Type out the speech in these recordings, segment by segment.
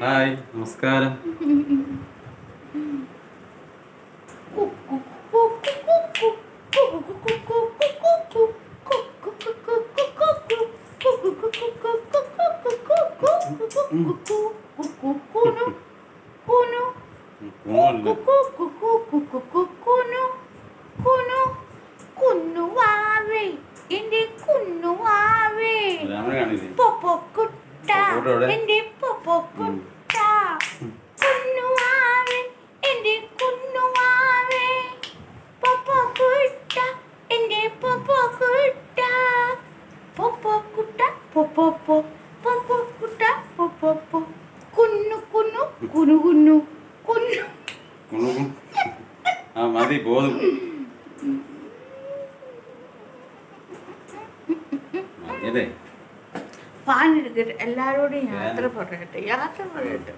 Hi നമസ്കാരം. എന്റെ കുന്നുവാവേ പൊപ്പൊക്കുട്ട എന്റെ കുട്ട കുന്നുവാവേ എന്റെ കുന്നുവാവേ പൊപ്പോ കുട്ട എന്റെ പൊപ്പോ കുട്ട പൊപ്പോ കുട്ട പൊപ്പോ പൊ പൊപ്പോ കുട്ട പൊപ്പോ പൊ കുന്നു കുന്നു കുനു കുന്നു കുന്നു ആ മതി പോതും അതെ പാനെടുക്കട്ടെ എല്ലാവരോടും യാത്ര പറയട്ടെ. യാത്ര പറയട്ടെ.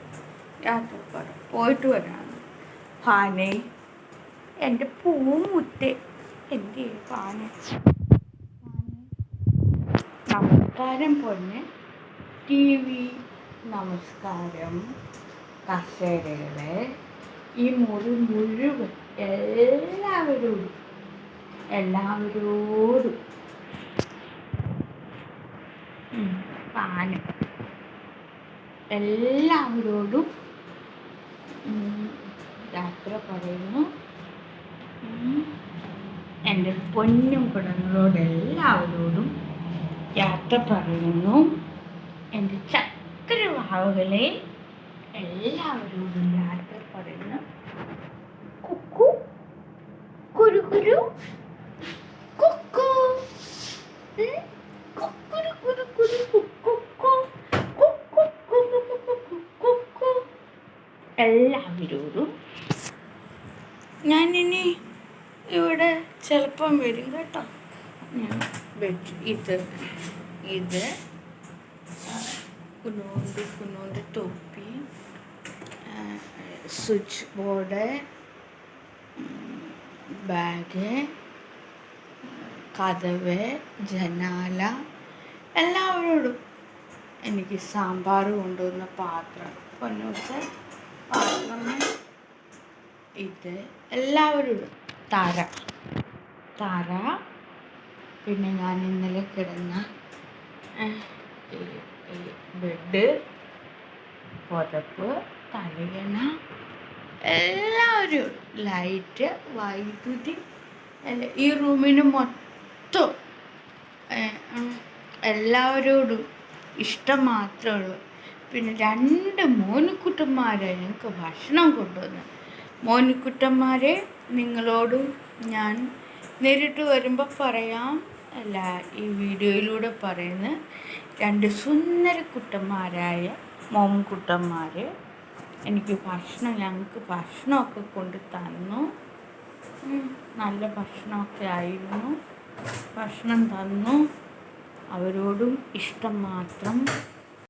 യാത്ര പറ. പോയിട്ട് വരാണ് പാനെ എന്റെ പൂമുറ്റേ. എന്റെ പാനെ നമസ്കാരം പൊന്നെ. ടി വി നമസ്കാരം. കസേരകൾ. ഈ മുറി മുഴുവൻ എല്ലാവരോടും. എല്ലാവരോടും. പാനം എല്ലാവരോടും യാത്ര പറയുന്നു. എന്റെ പൊന്നും കുടങ്ങളോട് എല്ലാവരോടും യാത്ര പറയുന്നു. എന്റെ ചക്രവാഹുകളെ എല്ലാവരോടും യാത്ര പറയുന്നു. കുക്കു കുരു കുരു കുക്കു ഉം, കുക്കുരു കുരു കുരു കുക്കു കുക്കു കുക്കു കുക്കു കുക്കു എല്ലാവരോടും ഞാൻ ഇനി ഇവിടെ ചിലപ്പം വരും കേട്ടോ. ഞാൻ വെച്ച് ഇത് ഇത് കുനൂണ്ട് കുനൂണ്ട് തൊപ്പി സ്വിച്ച് ബോർഡ് ബാഗ് കഥവ് ജനാല എല്ലാവരോടും എനിക്ക് സാമ്പാർ കൊണ്ടുവന്ന പാത്രം. പൊന്നൂച്ച പാത്രം ഇത് എല്ലാവരും തറ. തറ. പിന്നെ ഞാൻ ഇന്നലെ കിടന്ന ബെഡ് പുതപ്പ് തലയണ എല്ലാവരും ലൈറ്റ് വൈദ്യുതി ഈ റൂമിന് മൊത്തം എല്ലാവരോടും ഇഷ്ടം മാത്രമേ ഉള്ളൂ. പിന്നെ രണ്ട് മോനിക്കുട്ടന്മാരെ ഞങ്ങൾക്ക് ഭക്ഷണം കൊണ്ടുവന്നു. മോനിക്കുട്ടന്മാരെ നിങ്ങളോടും ഞാൻ നേരിട്ട് വരുമ്പോൾ പറയാം. അല്ല ഈ വീഡിയോയിലൂടെ പറയുന്ന രണ്ട് സുന്ദര കുട്ടന്മാരായ മോംകുട്ടന്മാർ എനിക്ക് ഭക്ഷണം ഞങ്ങൾക്ക് ഭക്ഷണമൊക്കെ കൊണ്ട് തന്നു. നല്ല ഭക്ഷണമൊക്കെ ആയിരുന്നു. ഭക്ഷണം തന്നു. അവരോടും ഇഷ്ടം മാത്രം